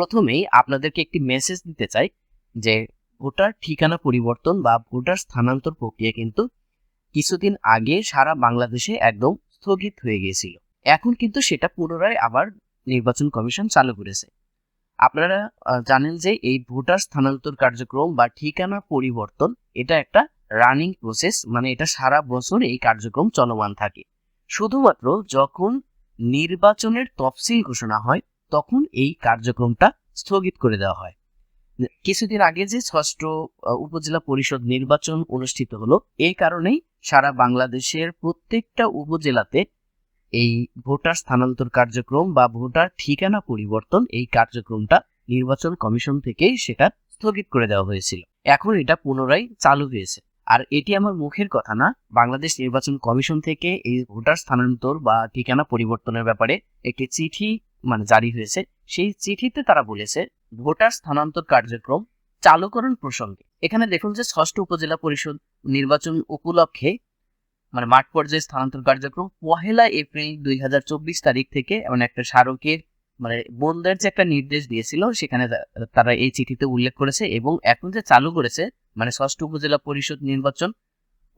প্রথমেই আপনাদেরকে একটি মেসেজ দিতে চাই যে ভোটার ঠিকানা পরিবর্তন বা ভোটার স্থানান্তর প্রক্রিয়া কিন্তু কিছুদিন আগে সারা বাংলাদেশে একদম স্থগিত হয়ে গিয়েছিল। এখন কিন্তু সেটা পুনরায় আবার নির্বাচন কমিশন চালু করেছে। আপনারা জানেন যে এই ভোটার স্থানান্তর কার্যক্রম বা ঠিকানা পরিবর্তন এটা একটা রানিং প্রসেস মানে এটা সারা বছর এই কার্যক্রম চলমান থাকে। শুধুমাত্র যখন নির্বাচনের তফসিল ঘোষণা হয় তখন এই কার্যক্রমটা স্থগিত করে দেওয়া হয়। কিছুদিন আগে যে ষষ্ঠ উপজেলা পরিষদ নির্বাচন অনুষ্ঠিত হলো এই কারণেই সারা বাংলাদেশের প্রত্যেকটা উপজেলাতে এই ভোটার স্থানান্তর কার্যক্রম বা ভোটার ঠিকানা পরিবর্তন এই কার্যক্রমটা নির্বাচন কমিশন থেকেই সেটা স্থগিত করে দেওয়া হয়েছিল। এখন এটা পুনরায় চালু হয়েছে। আর এটি আমার মুখের কথা না, বাংলাদেশ নির্বাচন কমিশন থেকে এই ভোটার স্থানান্তর বা ঠিকানা পরিবর্তনের ব্যাপারে একটি চিঠি মানে জারি হয়েছে, সেই চিঠিতে তারা বলেছে, ভোটার স্থানান্তর কার্যক্রম চালুকরণ প্রসঙ্গে। এখানে দেখুন যে ষষ্ঠ উপজেলা পরিষদ নির্বাচন উপলক্ষে মানে মাঠ পর্যায়ে স্থানান্তর কার্যক্রম পহেলা এপ্রিল দুই তারিখ থেকে এমন একটা স্মারকের মানে বন্ধের যে একটা নির্দেশ দিয়েছিল, সেখানে তারা এই চিঠিতে উল্লেখ করেছে এবং এখন যে চালু করেছে মানে ষষ্ঠ উপজেলা পরিষদ নির্বাচন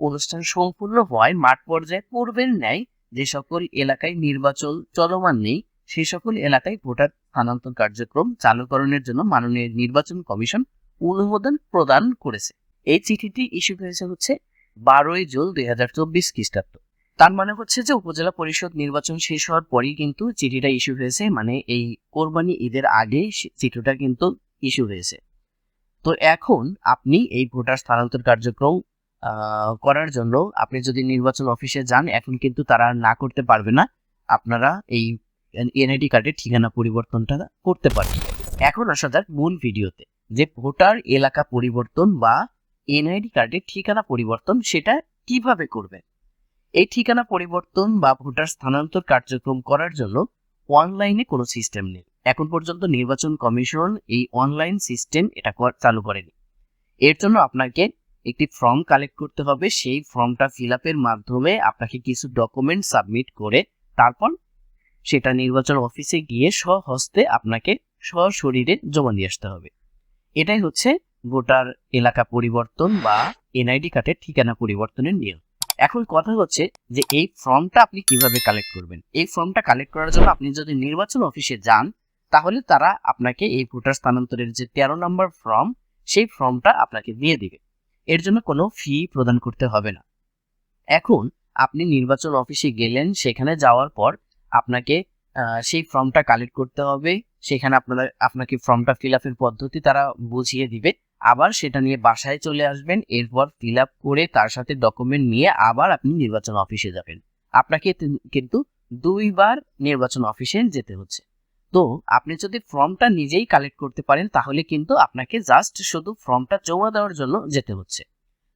অনুষ্ঠান সম্পূর্ণ হওয়ায় মাঠ পর্যায়ে, পূর্বের ন্যায় যে সকল এলাকায় নির্বাচন চলমান নেই সেই সকল এলাকায় ভোটার স্থানান্তর কার্যক্রম চালুকরণের জন্য মাননীয় নির্বাচন কমিশন অনুমোদন প্রদান করেছে। এই চিঠিটি ইস্যু হয়েছে হচ্ছে বারোই জুন দুই হাজার চব্বিশ খ্রিস্টাব্দ। তার মানে হচ্ছে যে উপজেলা পরিষদ নির্বাচন শেষ হওয়ার পরেই কিন্তু চিঠিটা ইস্যু হয়েছে মানে এই কোরবানি ঈদের আগে চিঠিটা কিন্তু ইস্যু হয়েছে। তো এখন আপনি এই ভোটার স্থানান্তর কার্যক্রম করার জন্য আপনি যদি নির্বাচন অফিসে যান, এখন কিন্তু তারা না করতে পারবে না। আপনারা এই এনআইডি কার্ডের ঠিকানা পরিবর্তনটা করতে পারেন এখন আসা যাক মূল ভিডিওতে। যে ভোটার এলাকা পরিবর্তন বা এনআইডি কার্ডের ঠিকানা পরিবর্তন সেটা কীভাবে করবেন এই ঠিকানা পরিবর্তন বা ভোটার স্থানান্তর কার্যক্রম করার জন্য অনলাইনে কোনো সিস্টেম নেই। এখন পর্যন্ত নির্বাচন কমিশন এই অনলাইন সিস্টেম এটা চালু করেনি। এর জন্য আপনাকে একটি ফর্ম কালেক্ট করতে হবে। সেই ফর্মটা ফিল আপের মাধ্যমে আপনাকে কিছু ডকুমেন্ট সাবমিট করে তারপর সেটা নির্বাচন অফিসে গিয়ে স্বহস্তে আপনাকে সশরীরে জমা দিয়ে আসতে হবে। এটাই হচ্ছে ভোটার এলাকা পরিবর্তন বা এনআইডি কার্ডের ঠিকানা পরিবর্তনের নিয়ম। এখন কথা হচ্ছে যে এই ফর্মটা আপনি কীভাবে কালেক্ট করবেন? এই ফর্মটা কালেক্ট করার জন্য আপনি যদি নির্বাচন অফিসে যান, তাহলে তারা আপনাকে এই ভোটার স্থানান্তরের যে তেরো নম্বর ফর্ম, সেই ফর্মটা আপনাকে দিয়ে দিবে। এর জন্য কোনো ফি প্রদান করতে হবে না। এখন আপনি নির্বাচন অফিসে গেলেন, সেখানে যাওয়ার পর আপনাকে সেই ফর্মটা কালেক্ট করতে হবে। সেখানে আপনারা, আপনাকে ফর্মটা ফিল আপের পদ্ধতি তারা বুঝিয়ে দিবে। আবার সেটা নিয়ে বাসায় চলে আসবেন। এরপর ফিল আপ করে তার সাথে ডকুমেন্ট নিয়ে আবার আপনি নির্বাচন অফিসে যাবেন। আপনাকে কিন্তু দুইবার নির্বাচন অফিসে যেতে হচ্ছে। তো আপনি যদি ফর্মটা নিজেই কালেক্ট করতে পারেন, তাহলে কিন্তু আপনাকে জাস্ট শুধু ফর্মটা জমা দেওয়ার জন্য যেতে হচ্ছে।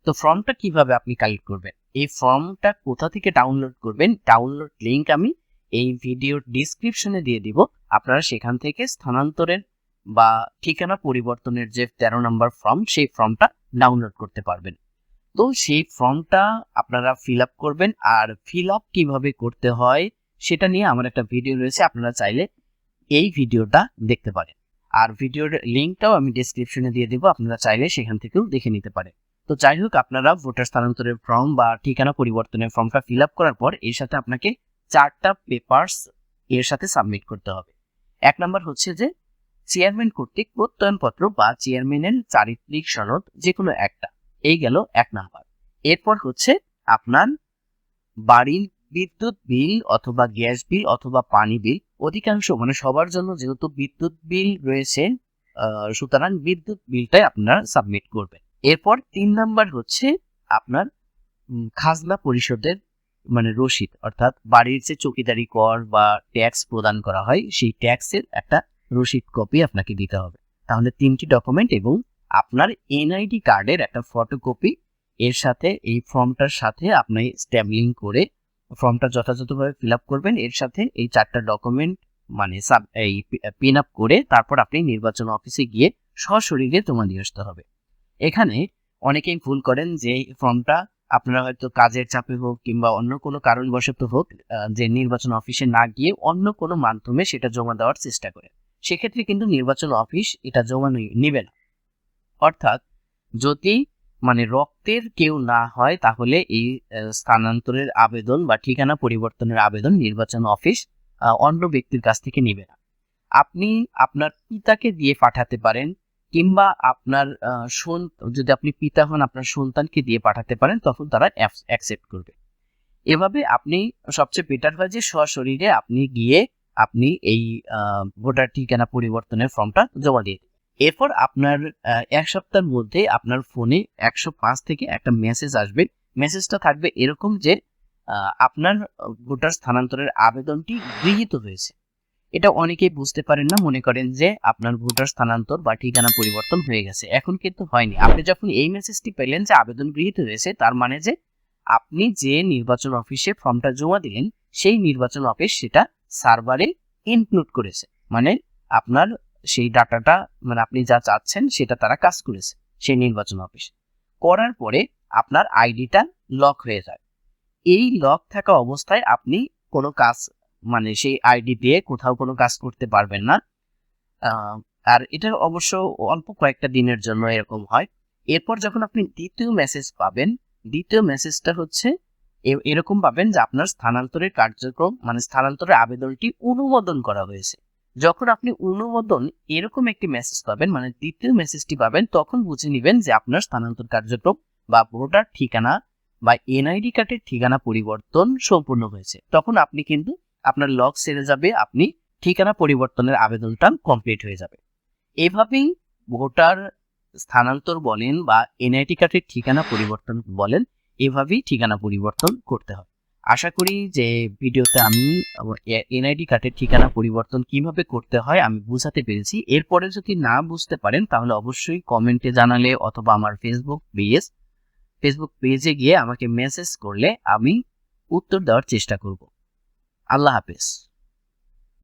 তো ফর্মটা কীভাবে আপনি কালেক্ট করবেন? এই ফর্মটা কোথা থেকে ডাউনলোড করবেন? ডাউনলোড লিংক আমি এই ভিডিওর ডিসক্রিপশনে দিয়ে দিব। আপনারা সেখান থেকে স্থানান্তরের বা ঠিকানা পরিবর্তনের যে তেরো নম্বর ফর্ম সেই ফর্মটা ডাউনলোড করতে পারবেন। তো সেই ফর্মটা আপনারা ফিল আপ করবেন আর ফিল আপ কীভাবে করতে হয় সেটা নিয়ে আমার একটা ভিডিও রয়েছে, আপনারা চাইলে এই ভিডিওটা দেখতে পারেন। আর ভিডিওর লিঙ্কটাও আমি ডিসক্রিপশনে দিয়ে দেবো, আপনারা চাইলে সেখান থেকেও দেখে নিতে পারেন। তো যাই হোক, আপনারা ভোটার স্থানান্তরের ফর্ম বা ঠিকানা পরিবর্তনের ফর্মটা ফিল আপ করার পর এর সাথে আপনাকে চারটা পেপারস এর সাথে সাবমিট করতে হবে। এক নম্বর হচ্ছে যে চেয়ারম্যান কর্তৃক প্রত্যয়নপত্র বা চেয়ারম্যানের চারিত্রিক সনদ যে কোনো একটা, এই গেল এক নাম্বার। এরপর হচ্ছে আপনার বাড়ির বিদ্যুৎ বিল অথবা গ্যাস বিল অথবা পানি বিল, অধিকাংশ মানে সবার জন্য যেহেতু বিদ্যুৎ বিল রয়েছে সুতরাং বিদ্যুৎ বিলটাই আপনারা সাবমিট করবেন। এরপর তিন নাম্বার হচ্ছে আপনার খাজনা পরিষদের মানে রসিদ, অর্থাৎ বাড়ির যে চকিদারি কর বা ট্যাক্স প্রদান করা হয়, সেই ট্যাক্সের একটা রসিদ কপি আপনাকে দিতে হবে। তাহলে তিনটি ডকুমেন্ট এবং আপনার এনআইডি কার্ডের একটা ফটোকপি এর সাথে এই ফর্মটার সাথে আপনি স্ট্যাম্পলিং করে ফর্মটা যথাযথভাবে ফিল আপ করবেন। এর সাথে এই চারটা ডকুমেন্ট মানে সাব এই পিন আপ করে তারপর আপনি নির্বাচন অফিসে গিয়ে সশরীরে জমা দিয়ে আসতে হবে। এখানে অনেকেই ভুল করেন যে ফর্মটা আপনারা হয়তো কাজের চাপে হোক কিংবা অন্য কোনো কারণবশত হোক যে নির্বাচন অফিসে না গিয়ে অন্য কোনো মাধ্যমে সেটা জমা দেওয়ার চেষ্টা করে। সেক্ষেত্রে কিন্তু নির্বাচন অফিস এটা জমা নিবে না। অর্থাৎ যদি মানে রক্তের কেউ না হয়, তাহলে এই স্থানান্তরের আবেদন বা ঠিকানা পরিবর্তনের আবেদন নির্বাচন অফিস অন্য ব্যক্তির কাছ থেকে নিবে না। আপনি আপনার পিতাকে দিয়ে পাঠাতে পারেন কিংবা আপনার যদি আপনি পিতা হন, আপনার সন্তানকে দিয়ে পাঠাতে পারেন, তখন তারা অ্যাকসেপ্ট করবে। এভাবে আপনি সবচেয়ে বেটার হয় যে সশরীরে আপনি গিয়ে আপনি এই ভোটার ঠিকানা পরিবর্তনের ফর্মটা জমা দিয়ে। এরপর আপনার এক সপ্তাহের মধ্যে আপনার ফোনে একশো পাঁচ থেকে একটা মেসেজ আসবে। মেসেজটা থাকবে এরকম যে আপনার ভোটার স্থানান্তরের আবেদনটি গৃহীত হয়েছে। এটা অনেকেই বুঝতে পারেন না, মনে করেন যে আপনার ভোটার স্থানান্তর বা ঠিকানা পরিবর্তন হয়ে গেছে। এখন কিন্তু হয়নি। আপনি যখন এই মেসেজটি পেলেন যে আবেদন গৃহীত হয়েছে, তার মানে যে আপনি যে নির্বাচন অফিসে ফর্মটা জমা দিলেন, সেই নির্বাচন অফিস সেটা সার্ভারে ইনক্লুড করেছে। মানে আপনার সেই ডাটাটা মানে আপনি যা চাচ্ছেন সেটা তারা কাজ করেছে সেই নির্বাচন অফিস করার পরে আপনার আইডিটা লক হয়ে যায়। এই লক থাকা অবস্থায় আপনি কোনো কাজ মানে সেই আইডি দিয়ে কোথাও কোনো কাজ করতে পারবেন না। আর এটা অবশ্য অল্প কয়েকটা দিনের জন্য এরকম হয়। এরপর যখন আপনি দ্বিতীয় মেসেজ পাবেন, দ্বিতীয় মেসেজটা হচ্ছে এরকম পাবেন যে আপনার স্থানান্তরের কার্যক্রম মানে স্থানান্তরের আবেদনটি অনুমোদন করা হয়েছে। যখন আপনি অনুমোদন এরকম একটি মেসেজ পাবেন মানে দ্বিতীয় মেসেজটি পাবেন, তখন বুঝে নেবেন যে আপনার স্থানান্তর কার্যক্রম বা ভোটার ঠিকানা বা এনআইডি কার্ডের ঠিকানা পরিবর্তন সম্পূর্ণ হয়েছে। তখন আপনি কিন্তু আপনার লগ সেরে যাবে, আপনি ঠিকানা পরিবর্তনের আবেদনটা কমপ্লিট হয়ে যাবে। এভাবেই ভোটার স্থানান্তর বলেন বা এনআইডি কার্ডের ঠিকানা পরিবর্তন বলেন, এভাবেই ঠিকানা পরিবর্তন করতে হয়। আশা করি যে ভিডিওতে আমি এনআইডি কার্ডের ঠিকানা পরিবর্তন কীভাবে করতে হয় আমি বুঝাতে পেরেছি। এরপরে যদি না বুঝতে পারেন, তাহলে অবশ্যই কমেন্টে জানালে অথবা আমার ফেসবুক পেজ ফেসবুক পেজে গিয়ে আমাকে মেসেজ করলে আমি উত্তর দেওয়ার চেষ্টা করব। আল্লাহ হাফেজ